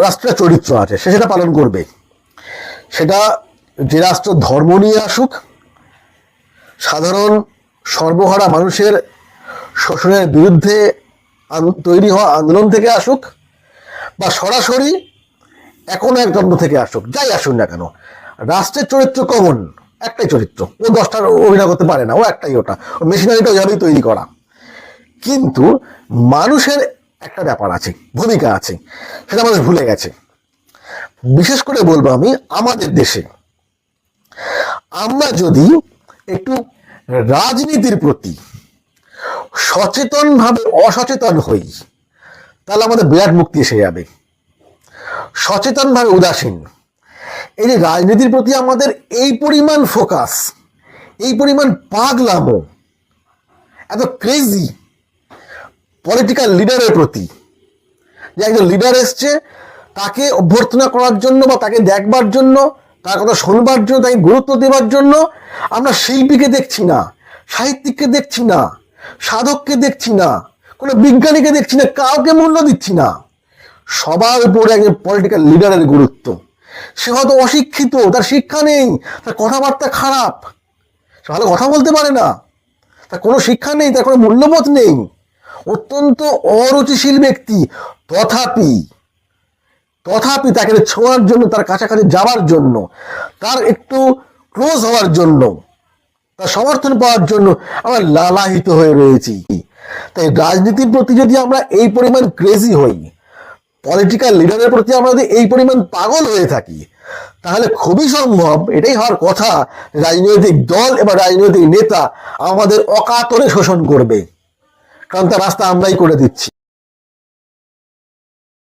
রাষ্ট্রের চরিত্র আছে, সে সেটা পালন করবে। সেটা যে রাষ্ট্র ধর্ম নিয়ে আসুক, সাধারণ সর্বহারা মানুষের শোষণের বিরুদ্ধে তৈরি হওয়া আন্দোলন থেকে আসুক, বা সরাসরি এখন এক দ্বন্দ্ব থেকে আসুক, যাই আসুন না কেন, রাষ্ট্রের চরিত্র কমন একটাই চরিত্র। ও দশটার অভিনয় করতে পারে না, ও একটাই ওটা। মেশিনারিটা ওইভাবেই তৈরি করা। কিন্তু মানুষের একটা ব্যাপার আছে, ভূমিকা আছে, সেটা আমাদের ভুলে গেছে। বিশেষ করে বলব আমি আমাদের দেশে। আমরা যদি একটু রাজনীতির প্রতি সচেতনভাবে অসচেতন হই, তাহলে আমাদের বিরাট মুক্তি এসে যাবে। সচেতনভাবে উদাসীন। এই যে রাজনীতির প্রতি আমাদের এই পরিমাণ ফোকাস এই পরিমাণ পাগলামো, এত ক্রেজি পলিটিক্যাল লিডারের প্রতি। যে একজন লিডার এসছে, তাকে অভ্যর্থনা করার জন্য বা তাকে দেখবার জন্য, তার কথা শুনবার জন্য, তাকে গুরুত্ব দেওয়ার জন্য আমরা শিল্পীকে দেখছি না, সাহিত্যিককে দেখছি না, সাধককে দেখছি না, কোনো বিজ্ঞানীকে দেখছি না, কাউকে মূল্য দিচ্ছি না। সবার উপরে একজন পলিটিক্যাল লিডারের গুরুত্ব। সে হয়তো অশিক্ষিত, তার শিক্ষা নেই, তার কথাবার্তা খারাপ। সে ভালো কথা বলতে পারে না। তার কোনো শিক্ষা নেই, তার কোনো মূল্যবোধ নেই। অত্যন্ত অরুচিশীল ব্যক্তি। তথাপি তথাপি তাকে ছোঁয়ার জন্য, তার কাছাকাছি যাওয়ার জন্য, তার একটু ক্লোজ হওয়ার জন্য, তার সমর্থন পাওয়ার জন্য আমরা লালাহিত হয়ে রয়েছি। তাই রাজনীতির প্রতি যদি আমরা এই পরিমাণ ক্রেজি হই পলিটিক্যাল লিডারের প্রতি আমরা যদি এই পরিমাণ পাগল হয়ে থাকি, তাহলে খুবই সম্ভব, এটাই হওয়ার কথা, রাজনৈতিক দল এবং রাজনৈতিক নেতা আমাদের অকাতরে শোষণ করবে। কারণ তার রাস্তা আমরাই করে দিচ্ছি।